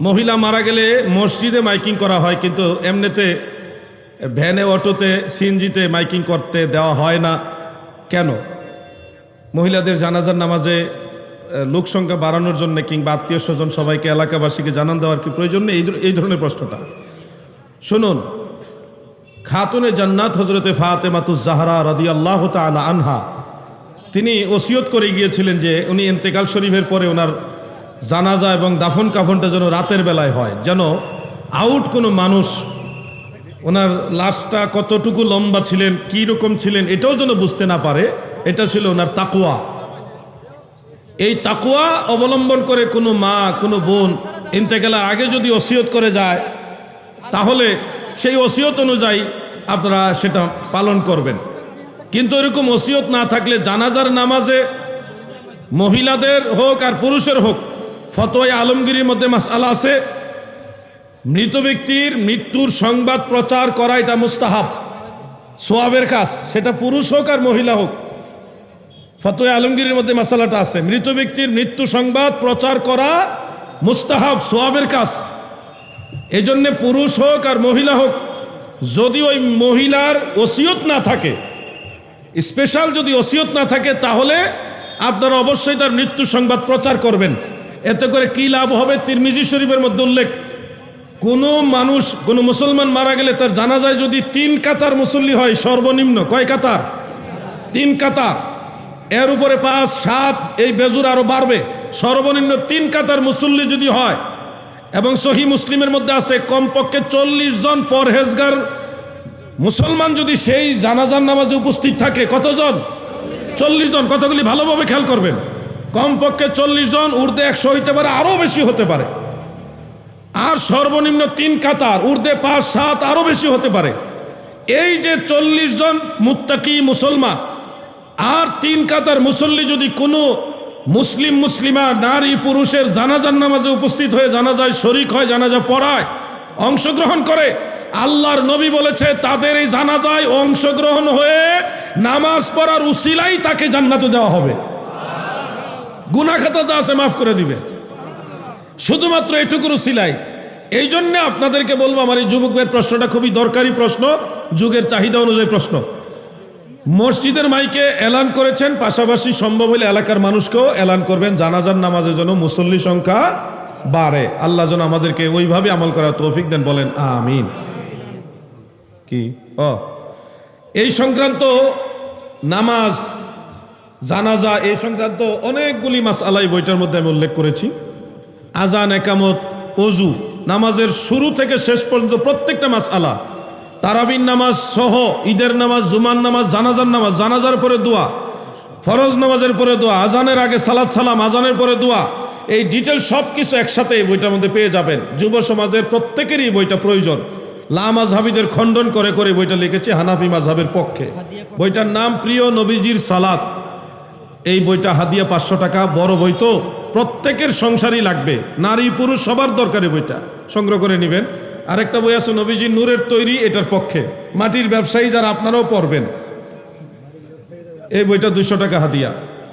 মহিলা মারা গেলে মসজিদে মাইকিং করা হয়, কিন্তু এমনিতে ভ্যানে, অটোতে, সিএনজিতে মাইকিং করতে দেওয়া হয় না। কেন? মহিলাদের জানাজার নামাজে লোক সংখ্যা বাড়ানোর জন্য কিংবা আত্মীয় স্বজন সবাইকে, এলাকাবাসীকে জানান দেওয়ার কি প্রয়োজন নেই? এই ধর- এই ধরনের প্রশ্নটা। শুনুন, খাতুনে জান্নাত হজরতে ফাতেমাতুজ জাহরা রাদি আল্লাহ তালা আনহা, তিনি ওসিয়ত করে গিয়েছিলেন যে উনি এন্তেকাল শরীফের পরে ওনার জানাজা এবং দাফন কাফনটা যেন রাতের বেলায় হয়। যেন আউট কোনো মানুষ ওনার লাশটা কতটুকু লম্বা ছিলেন, কী রকম ছিলেন, এটাও যেন বুঝতে না পারে। এটা ছিল ওনার তাকুয়া এই তাকুয়া অবলম্বন করে কোনো মা, কোনো বোন ইন্তেকালের আগে যদি ওসিয়ত করে যায়, তাহলে সেই ওসিয়ত অনুযায়ী আপনারা সেটা পালন করবেন। কিন্তু এরকম ওসিয়ত না থাকলে জানাজার নামাজে মহিলাদের হোক আর পুরুষের হোক ফতোয় আলমগিরির মধ্যে মাসালা আছে। মৃত ব্যক্তির মৃত্যুর সংবাদ প্রচার করা এটা মুস্তাহাব। সোয়াবের কাজ, সেটা পুরুষ হোক আর মহিলা হোক। ফতোয় আলমগীরের মধ্যে মশালাটা আছে। মৃত ব্যক্তির মৃত্যু সংবাদ প্রচার করা মুস্তাহাব, সোয়াবের কাজ। এই জন্যে পুরুষ হোক আর মহিলা হোক, যদি ওই মহিলার ওসিয়ত না থাকে, স্পেশাল যদি ওসিয়ত না থাকে, তাহলে আপনারা অবশ্যই তার মৃত্যু সংবাদ প্রচার করবেন। এতে করে কি লাভ হবে তিরমিজি শরীফের মধ্যে উল্লেখ। কোনো মানুষ, কোনো মুসলমান মারা গেলে তার জানা যায় যদি তিন কাতার মুসল্লি হয়, সর্বনিম্ন কয় কাতার? তিন কাতার। এর উপরে পাঁচ, সাত, এই বেজুর আরও বাড়বে। সর্বনিম্ন তিন কাতার মুসল্লি যদি হয়, এবং সহি মুসলিমের মধ্যে আছে কমপক্ষে চল্লিশ জন পরহেজগার, মুসলমান যদি সেই জানাজার নামাজে উপস্থিত থাকে, কতজন? চল্লিশ জন। কতগুলি ভালোভাবে খেয়াল করবেন? কমপক্ষে চল্লিশ জন উর্দে একশো হইতে পারে আরও বেশি হতে পারে। আর সর্বনিম্ন তিন কাতার উর্দে পাঁচ, সাত আরও বেশি হতে পারে। এই যে চল্লিশ জন মুত্তাকি মুসলমান, আর তিন কাতার মুসল্লি যদি কোনো মুসলিম, মুসলিমা, নারী, পুরুষের জানাজার নামাজে উপস্থিত হয়ে জানাজায় শরিক হয়, জানাজা পড়ায়, অংশগ্রহণ করে, আল্লাহর নবী বলেছে, তাদের এই জানাজায় অংশগ্রহণ হয়ে নামাজ পড়ার উসিলাই তাকে জান্নাতে দেওয়া হবে। গুনাখাতা যা আছে, মাফ করে দিবে। শুধুমাত্র এটুকুর সিলাই এই জন্য আপনাদেরকে বলব, আমার এই যুবকদের প্রশ্নটা খুবই দরকারি প্রশ্ন, যুগের চাহিদা অনুযায়ী প্রশ্ন। মসজিদের মাইকে এলান করেছেন, পাশাপাশি সম্ভব হলে এলাকার মানুষকেও এলান করবেন। জানাজার নামাজের জন্য মুসল্লি সংখ্যা বাড়ে। আল্লাহ যেন আমাদেরকে ওইভাবে আমল করার তৌফিক দেন, বলেন, আমিন। কি? ও এই সংক্রান্ত নামাজ জানাজা এই সংক্রান্ত অনেকগুলি মাস আলাই বইটার মধ্যে আমি উল্লেখ করেছি। আজান, একামত অজু নামাজের শুরু থেকে শেষ পর্যন্ত প্রত্যেকটা মাস আলা তারাবিন নামাজ সহ ঈদের নামাজ জুমান নামাজ, জানাজার নামাজ, জানাজার পরে দোয়া, ফরজ নামাজের পরে দোয়া, আজানের আগে সালাদ সালাম, আজানের পরে দোয়া, এই ডিটেল সব কিছু একসাথে এই বইটার মধ্যে পেয়ে যাবেন। যুব সমাজের প্রত্যেকেরই বইটা প্রয়োজন। লা মাঝহাবিদের খণ্ডন করে করে বইটা লিখেছে হানাফি মাঝহাবের পক্ষে। বইটার নাম প্রিয় নবীজির সালাত। এই বইটা হাদিয়া পাঁচশো টাকা, বড় বই তো প্রত্যেকের সংসারই লাগবে। নারী পুরুষ সবার দরকারি বইটা। সংগ্রহ করে নেবেন। আরেকটা বই আছে নবীজি নূরের তৈরি, এটার পক্ষে। মাটির ব্যবসায়ী যারা আপনারাও পড়বেন। এই বইটা দুশো টাকা হাদিয়া।